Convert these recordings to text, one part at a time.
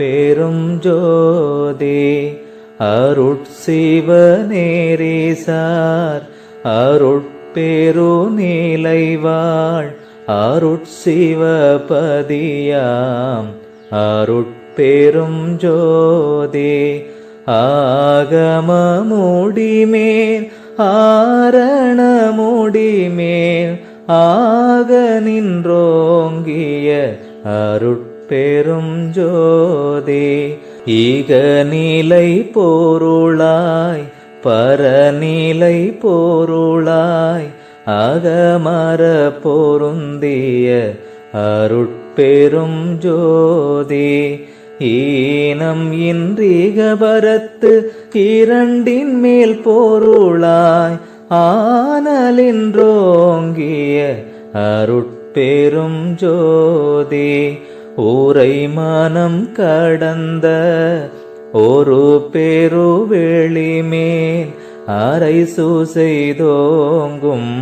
பெரும் ஜோதி அருட்சிவநேரிசார் அருட்பெரு நீலைவாழ் அருட்சிவபதியாம் அருட்பெரும் ஜோதி ஆகம முடிமேல் ஆரண முடிமேல் ஆக நின்றோங்கிய அருட் பெரும் ஜோதி ஈக நிலை பொருளாய் பரநிலை போருளாய் அகமர பொருந்திய அருட்பெரும் ஜோதி ஈனம் இன்றிகபரத்து இரண்டின் மேல் போருளாய் ஆனலின்றோங்கிய அருட்பெரும் ஜோதி ஊரை மனம் கடந்த ஒரு பேரு வெளிமேல் அரை சூசெய்தோங்கும்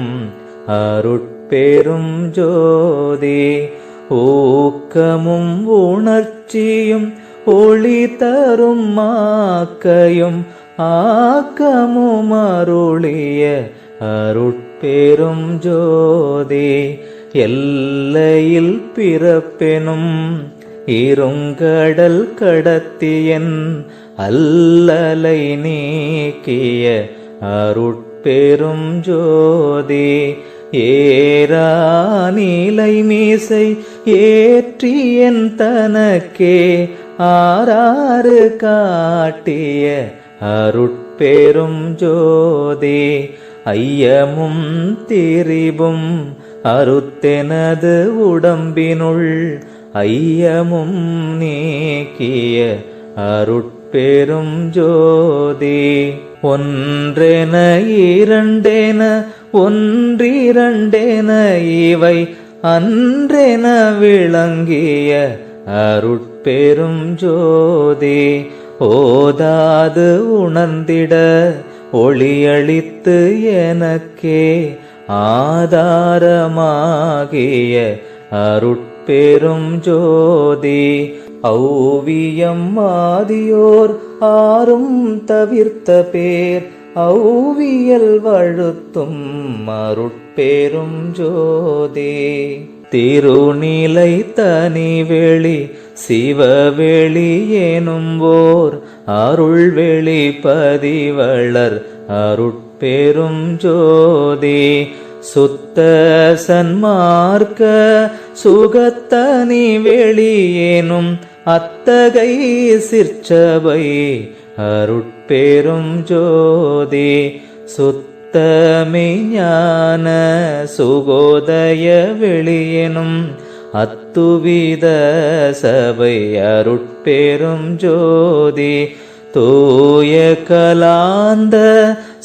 அருட்பெரும் ஜோதி. ஊக்கமும் உணர்ச்சியும் ஒளி தரும் மாக்கையும் ஆக்கமும் அருளிய அருட்பெரும் ஜோதி. எல்லையில் பிறப்பெனும் இருங்கடல் கடத்தியன் அல்லலை நீக்கிய அருட்பெரும் ஜோதி ஏரா நீலை மீசை ஏற்றியன் தனக்கே ஆறாறு காட்டிய அருட்பெரும் ஜோதி ஐயமும் திரிபும் அறுத்தெனது உடம்பினுள் ஐயமும் நீக்கிய அருட்பெரும் ஜோதி. ஒன்றென இரண்டென ஒன்றிரண்டென இவை அன்றென விளங்கிய அருட்பெரும் ஜோதி. ஓதாது உணர்ந்திட ஒளியளித்து எனக்கே ஆதாரமாகிய அருட்பெரும் ஜோதி ஔவியம் மாதியோர் ஆறும் தவிர்த்த பேர் ஔவியல் வழுத்தும் அருட்பெரும் ஜோதி. திருநிலை தனிவெளி சிவவெளி எனும் ஓர் அருள்வெளி பதிவளர் அருட் பெரும் ஜோதி சுத்த சன்மார்க்க சுகத்தனி வெளியேனும் அத்தகை சிற்சபை அருட்பெரும் ஜோதி சுத்தமே ஞான சுகோதய வெளியெனும் அத்துவித சபை அருட்பெரும் ஜோதி தூய கலாந்த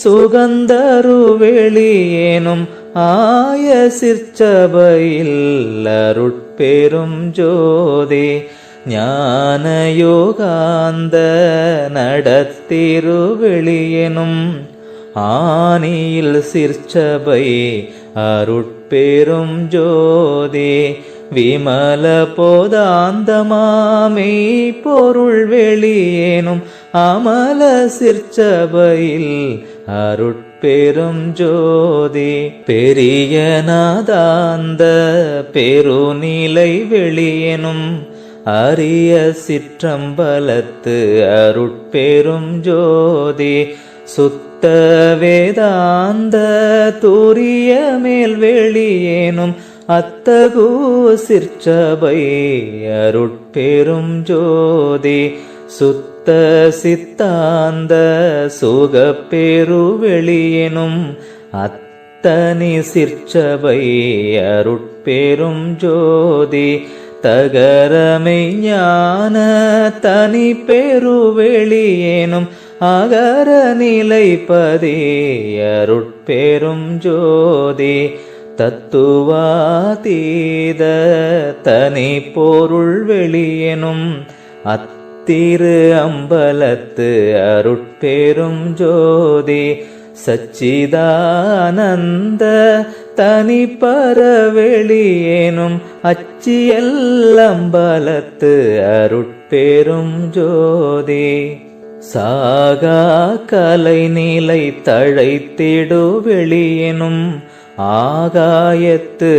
சுகந்தரு வெளியேனும் ஆய சிற்சபையில் அருட்பெரும் ஜோதி ஞான யோகாந்த நடத்திரு வெளியேனும் ஆனியில் சிற்சபை அருட்பெரும் ஜோதி விமல போதாந்தமாமை பொருள் வெளியேனும் அமல சிற்சபையில் அருட்பெரும் ஜோதி பெரிய நாதாந்த பெருநிலை வெளியெனும் அரிய சிற்றம்பலத்து அருட்பெரும் ஜோதி சுத்த வேதாந்த தூரிய மேல் வெளியேனும் அத்தகு சிற்சபை அருட்பெரும் ஜோதி சுத்த சித்தாந்த சுகப்பெரு வெளியெனும் அத்தனி சிற்சபை அருட்பெரும் ஜோதி தகரமை ஞான தனி பெருவெளியேனும் அகர நிலைப்பதே அருட்பெரும் ஜோதி தத்துவாதீத தனி பொருள் வெளியேனும் வெளியெனும் திரு அம்பலத்து அருட்பெரும் ஜோதி. சச்சிதானந்த தனி பரவெளியேனும் அச்சியல் அம்பலத்து அருட்பெரும் ஜோதி. சாகா கலை நிலை தழைத்திடு வெளியெனும் ஆகாயத்து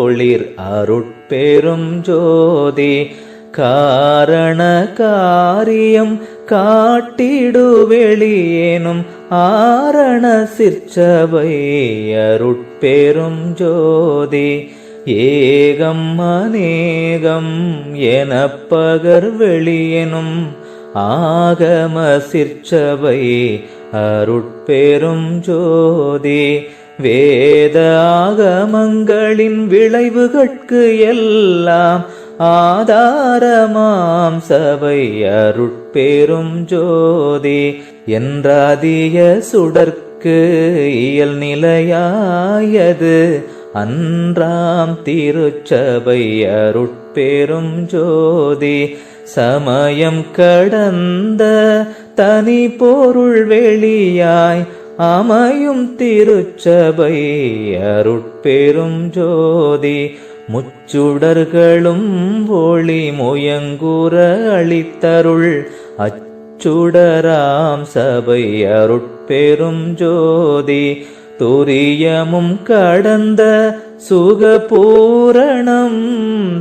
ஒளிர் அருட்பெரும் ஜோதி. காரண காரியம் காட்டிடு வெளியேனும் ஆரண சிற்சபை அருட்பெரும் ஜோதி. ஏகம் அநேகம் என பகர் வெளியெனும் ஆகம சிற்சபை அருட்பெரும் ஜோதி. வேத ஆகமங்களின் விளைவுகட்கு எல்லாம் ஆதாரமாம் சபை அருட்பெரும் ஜோதி என்றாதிய சுடர்க்கு இயல் நிலையாயது. அன்றாம் திருச்சபை அருட்பெரும் ஜோதி சமயம் கடந்த தனி பொருள் வெளியாய் அமையும் திருச்சபை அருட்பெரும் ஜோதி முச்சுடர்களும் ஒளி முயங்குற அளித்தருள் அச்சுடராம் சபை அருட்பெரும் ஜோதி. துரியமும் கடந்த சுகபூரணம்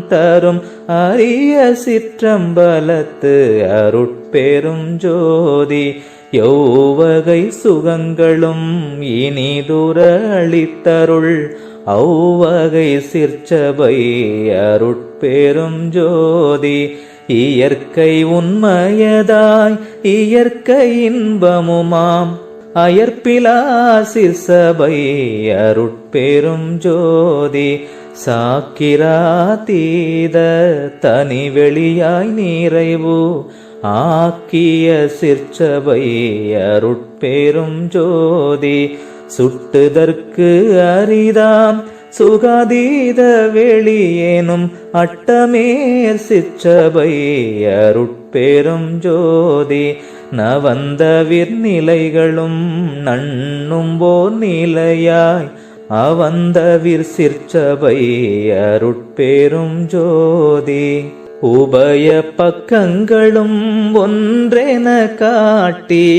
தரும் அரிய சிற்றம்பலத்து அருட்பெரும் ஜோதி. யௌவகை சுகங்களும் இனிதுர அளித்தருள் அவ்வகை சிற்சபை அருட்பெரும் ஜோதி இயற்கை உண்மையதாய் இயற்கை இன்பமுமாம். அயற்பிலா சிற்சபை அருட்பெரும் ஜோதி சாக்கிராதீத தனி வெளியாய் நிறைவு ஆக்கிய சிற்சபை அருட்பெரும் ஜோதி சுட்டுதற்கு அரிதாம் சுகாதீத வெளியேனும் அட்டமேர் சிற்றபை அருட்பெரும் ஜோதி நவந்தவிர் நிலைகளும் நண்ணும் போர் நிலையாய் அவந்தவிர் சிற்சபை அருட்பெரும் ஜோதி. உபய பக்கங்களும் ஒன்றென காட்டிய